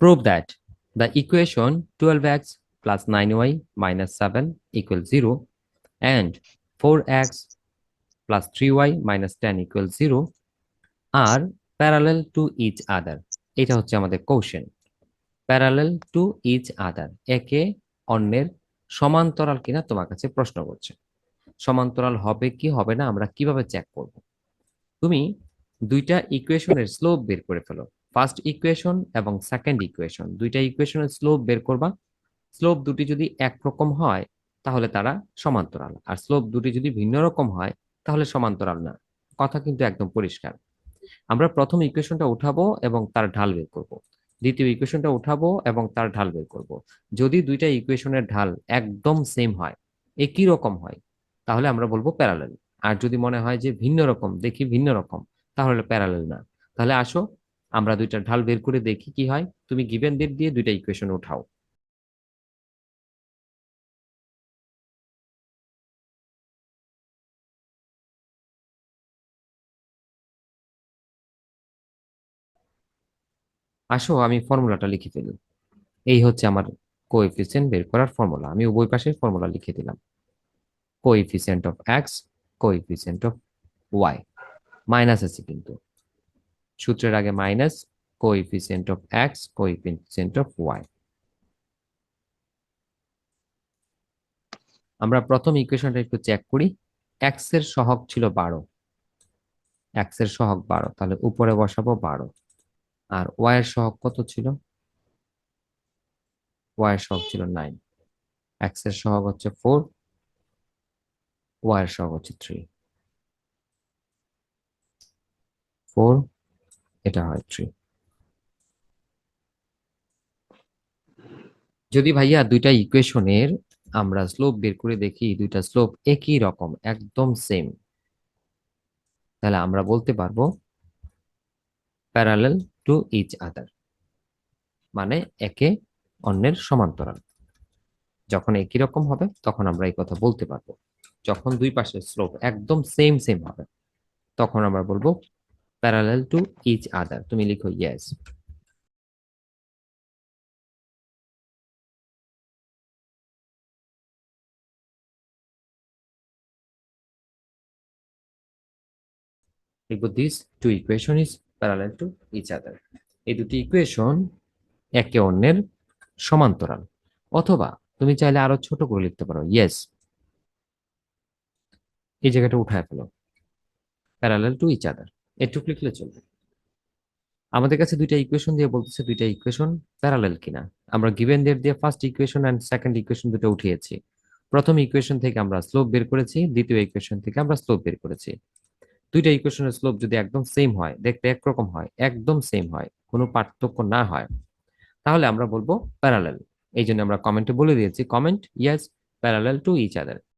Prove that the equation 12x plus 9y minus 7 equals 0 and 4x plus 3y minus 10 equals 0 are parallel to each other. এটা হচ্ছে আমাদের question parallel to each other একে অন্যের সমান্তরাল কিনা তোমার কাছে প্রশ্ন করছে। সমান্তরাল হবে কি হবে না আমরা কীভাবে চেক করব? তুমি দুইটা ইকুয়েশনের স্লোপ বের করে ফেলো। ফার্স্ট ইকুয়েশন এবং সেকেন্ড ইকুয়েশন দুইটা ইকুয়েশনের স্লোপ বের করবা। স্লোপ দুটি যদি একরকম হয়, তাহলে তারা সমান্তরাল। আর স্লোপ দুটি যদি ভিন্ন রকম হয়, তাহলে সমান্তরাল না। কথা কিন্তু একদম পরিষ্কার। আমরা প্রথম ইকুয়েশনটা উঠাবো এবং তার ঢাল বের করব। দ্বিতীয় ইকুয়েশনটা উঠাবো এবং তার ঢাল বের করব। যদি দুইটা ইকুয়েশনের ঢাল একদম সেম হয়, একই রকম হয়, তাহলে আমরা বলব প্যারালেল আর যদি মনে হয় যে ভিন্ন রকম, দেখি ভিন্ন রকম, তাহলে প্যারালেল না। তাহলে আসো আমরা দুইটা ঢাল বের করে দেখি কি হয়। তুমি গিভেন ডেট দিয়ে দুইটা ইকুয়েশন উঠাও। আসো, আমি ফর্মুলাটা লিখে ফেলি। এই হচ্ছে আমার কোএফিসিয়েন্ট বের করার ফর্মুলা। আমি উভয় পাশে ফর্মুলা লিখে দিলাম। Coefficient of X coefficient of Y minus আছে কিন্তু। সূত্রের আগে minus coefficient of X coefficient of Y আমরা প্রথম ইকুয়েশনটা একটু চেক করি। এক্সের সহগ ছিল বারো। এক্সের সহগ বারো, তাহলে উপরে বসাবো বারো। আর ওয়াই এর সহগ কত ছিল? ওয়াই এর সহগ ছিল নাইন এক্সের সহগ হচ্ছে ফোর ওয়াই এর সহগ হচ্ছে থ্রি ফোর এটা হয় থ্রি যদি ভাইয়া দুইটা ইকুয়েশনের আমরা স্লোপ বের করে দেখি, দুইটা স্লোপ একই রকম, একদম সেম তাহলে আমরা বলতে পারব প্যারালেল টু ইচ আদার মানে একে অন্যের সমান্তরাল। যখন একই রকম হবে, তখন আমরা এই কথা বলতে পারব। যখন দুই পাশের স্লোপ একদম সেম সেম হবে, তখন আমরা বলব প্যারালেল টু ইচ আদার তুমি লিখো yes this two equation is parallel to each other এই দুটি ইকুয়েশন একে অন্যের সমান্তরাল। অথবা তুমি চাইলে আরও ছোট করে লিখতে পারো ইয়েস এই জায়গাটা উঠায় ফেলো। প্যারালেল টু ইচ আদার এটুকু লিখলে চলবে। আমাদের কাছে দুইটা ইকুয়েশন দিয়ে বলতেছে দুইটা ইকুয়েশন প্যারালেল কিনা। আমরা গিভেন দের দিয়ে first equation and second equation দুটো উঠিয়েছি। প্রথম ইকুয়েশন থেকে আমরা স্লোপ বের করেছি, দ্বিতীয় ইকুয়েশন থেকে আমরা স্লোপ বের করেছি। দুইটা ইকুয়েশনের স্লোপ যদি একদম সেম হয়, দেখতে একরকম হয়, একদম সেম হয়, কোনো পার্থক্য না হয়, তাহলে আমরা বলব প্যারালেল এই জন্য আমরা কমেন্টে বলে দিয়েছি comment yes parallel to each other